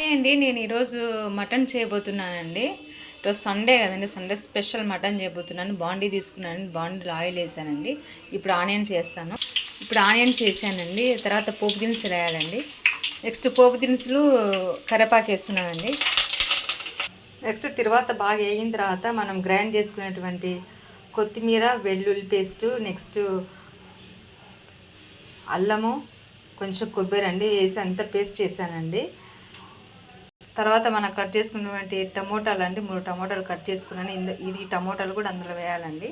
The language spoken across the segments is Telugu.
హాయ్ అండి నేను ఈరోజు మటన్ చేయబోతున్నానండి. ఈరోజు సండే కదండి సండే స్పెషల్ మటన్ చేయబోతున్నాను. బాండీ తీసుకున్నాను బాండీలో ఆయిల్ వేసానండి. ఇప్పుడు ఆనియన్స్ వేస్తాను ఇప్పుడు ఆనియన్స్ వేసానండి తర్వాత పోపు దినుసులు వేయాలండి. నెక్స్ట్ పోపు దినుసులు కరేపాకు వేస్తున్నానండి. నెక్స్ట్ తర్వాత బాగా వేగిన తర్వాత మనం గ్రైండ్ చేసుకునేటువంటి కొత్తిమీర వెల్లుల్లి పేస్టు నెక్స్ట్ అల్లము కొంచెం కొబ్బరి అండి. వేసి అంతా పేస్ట్ చేశానండి. తర్వాత మనం కట్ చేసుకున్నటువంటి టమోటాలు అండి మూడు టమోటాలు కట్ చేసుకున్నాను. ఇది టమోటాలు కూడా అందులో వేయాలండి.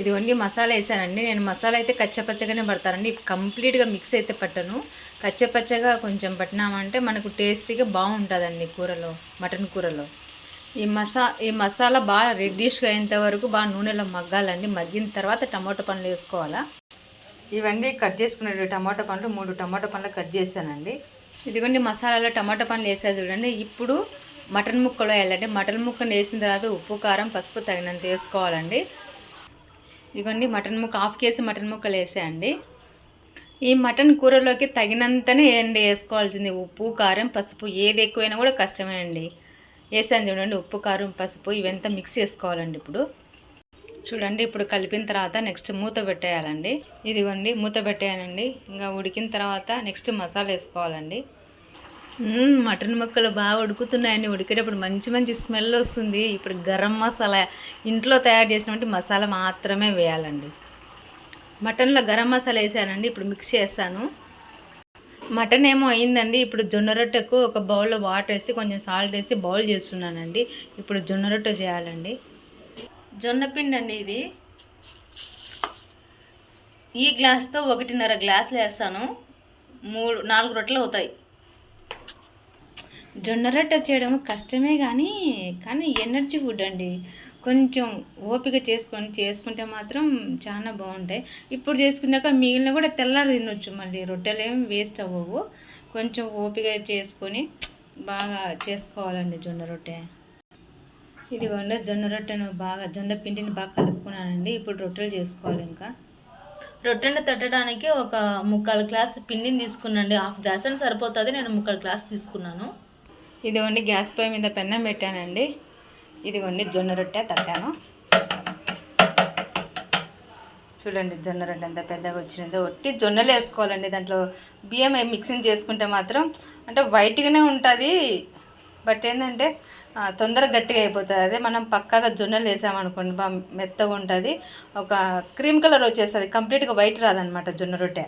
ఇది వండి మసాలా వేసానండి. నేను మసాలా అయితే కచ్చపచ్చగానే పడతానండి. కంప్లీట్గా మిక్స్ అయితే పట్టను. కచ్చపచ్చగా కొంచెం పట్టినామంటే మనకు టేస్టీగా బాగుంటుందండి కూరలో మటన్ కూరలో. ఈ మసా ఈ మసాలా బాగా రెడ్డిష్గా అయ్యేంత వరకు బాగా నూనెలో మగ్గాలండి. మగ్గిన తర్వాత టమాటో పండ్లు వేసుకోవాలా. ఇవన్నీ కట్ చేసుకునే టమాటా పండ్లు మూడు టమాటా పండ్లు కట్ చేశానండి. ఇదిగోండి మసాలాలో టమాటా పండ్లు వేసారు చూడండి. ఇప్పుడు మటన్ ముక్కలు వేయాలండి. మటన్ ముక్కను వేసిన తర్వాత ఉప్పు కారం పసుపు తగినంత వేసుకోవాలండి. ఇదిగోండి మటన్ ముక్క హాఫ్ కేజీ మటన్ ముక్కలు వేసేయండి. ఈ మటన్ కూరలోకి తగినంతనే వేయండి. వేసుకోవాల్సింది ఉప్పు కారం పసుపు ఏది ఎక్కువైనా కూడా కష్టమేనండి. వేసాను చూడండి. ఉప్పు కారం పసుపు ఇవంతా మిక్స్ చేసుకోవాలండి ఇప్పుడు. చూడండి ఇప్పుడు కలిపిన తర్వాత నెక్స్ట్ మూత పెట్టేయాలండి. ఇదిగోండి మూత పెట్టేయాలండి. ఇంకా ఉడికిన తర్వాత నెక్స్ట్ మసాలా వేసుకోవాలండి. మటన్ ముక్కలు బాగా ఉడుకుతున్నాయండి. ఉడికేటప్పుడు మంచి మంచి స్మెల్ వస్తుంది. ఇప్పుడు గరం మసాలా ఇంట్లో తయారు చేసినటువంటి మసాలా మాత్రమే వేయాలండి. మటన్లో గరం మసాలా వేసానండి. ఇప్పుడు మిక్స్ చేస్తాను మటన్ ఏమో అయిందండి. ఇప్పుడు జొన్న రొట్టెకు ఒక బౌల్లో వాటర్ వేసి కొంచెం సాల్ట్ వేసి బౌల్ చేస్తున్నానండి. ఇప్పుడు జొన్న రొట్టె చేయాలండి. జొన్న పిండి అండి ఇది. ఈ గ్లాస్తో ఒకటిన్నర గ్లాసులు వేస్తాను. మూడు నాలుగు రొట్టెలు అవుతాయి. జొన్న రొట్టె చేయడం కష్టమే కానీ కానీ ఎనర్జీ ఫుడ్ అండి. కొంచెం ఓపిక చేసుకొని చేసుకుంటే మాత్రం చాలా బాగుంటాయి. ఇప్పుడు చేసుకున్నాక మిగిలిన కూడా తెల్లారి తినొచ్చు. మళ్ళీ రొట్టెలు ఏమి వేస్ట్ అవ్వవు. కొంచెం ఓపిక చేసుకొని బాగా చేసుకోవాలండి జొన్న రొట్టె. ఇదిగోండి జొన్న రొట్టెను బాగా జొన్న పిండిని బాగా కలుపుకున్నానండి. ఇప్పుడు రొట్టెలు చేసుకోవాలి ఇంకా. రొట్టెను తట్టడానికి ఒక ముక్కాలు గ్లాస్ పిండిని తీసుకున్నాండి హాఫ్ గ్లాస్ అని సరిపోతుంది నేను ముక్కాలు గ్లాస్ తీసుకున్నాను. ఇదిగోండి గ్యాస్ పై మీద పెన్నం పెట్టానండి. ఇదిగోండి జొన్న రొట్టె తట్టాను. చూడండి జొన్న రొట్టె ఎంత పెద్దగా వచ్చిందో. ఒట్టి జొన్నలు వేసుకోవాలండి. దాంట్లో బియ్యం మిక్సింగ్ చేసుకుంటే మాత్రం అంటే వైట్గానే ఉంటుంది. బట్ ఏంటంటే తొందరగా గట్టిగా అయిపోతుంది. అదే మనం పక్కాగా జొన్నలు వేసామనుకోండి బాగా మెత్తగా ఉంటుంది. ఒక క్రీమ్ కలర్ వచ్చేస్తుంది. కంప్లీట్గా వైట్ రాదనమాట జొన్న రొట్టె.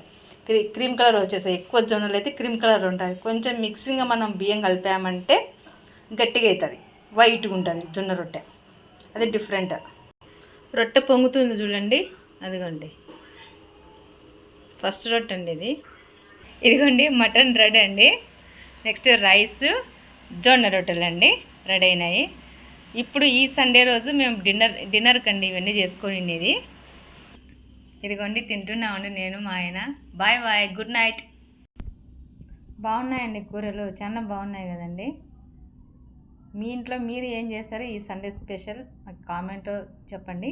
క్రీ క్రీమ్ కలర్ వచ్చేస్తాయి ఎక్కువ జొన్నలు అయితే క్రీమ్ కలర్ ఉంటుంది. కొంచెం మిక్సింగ్గా మనం బియ్యం కలిపామంటే గట్టిగా అవుతుంది వైట్గా ఉంటుంది జొన్న రొట్టె. అది డిఫరెంట్ రొట్టె పొంగుతుంది చూడండి. అదిగోండి. ఫస్ట్ రొట్టె అండి ఇది. ఇదిగోండి మటన్ రెడీ అండి. నెక్స్ట్ రైస్ జొన్న రొట్టెలు అండి రెడీ అయినాయి. ఇప్పుడు ఈ సండే రోజు మేము డిన్నర్ డిన్నర్ కండి ఇవన్నీ చేసుకునిది ఇదిగోండి తింటున్నామండి నేను మా ఆయన. Bye bye good night. బాగున్నాయండి కూరలు చాలా బాగున్నాయి కదండి. మీ ఇంట్లో మీరు ఏం చేశారు ఈ సండే స్పెషల్? మాకు కామెంట్ చెప్పండి.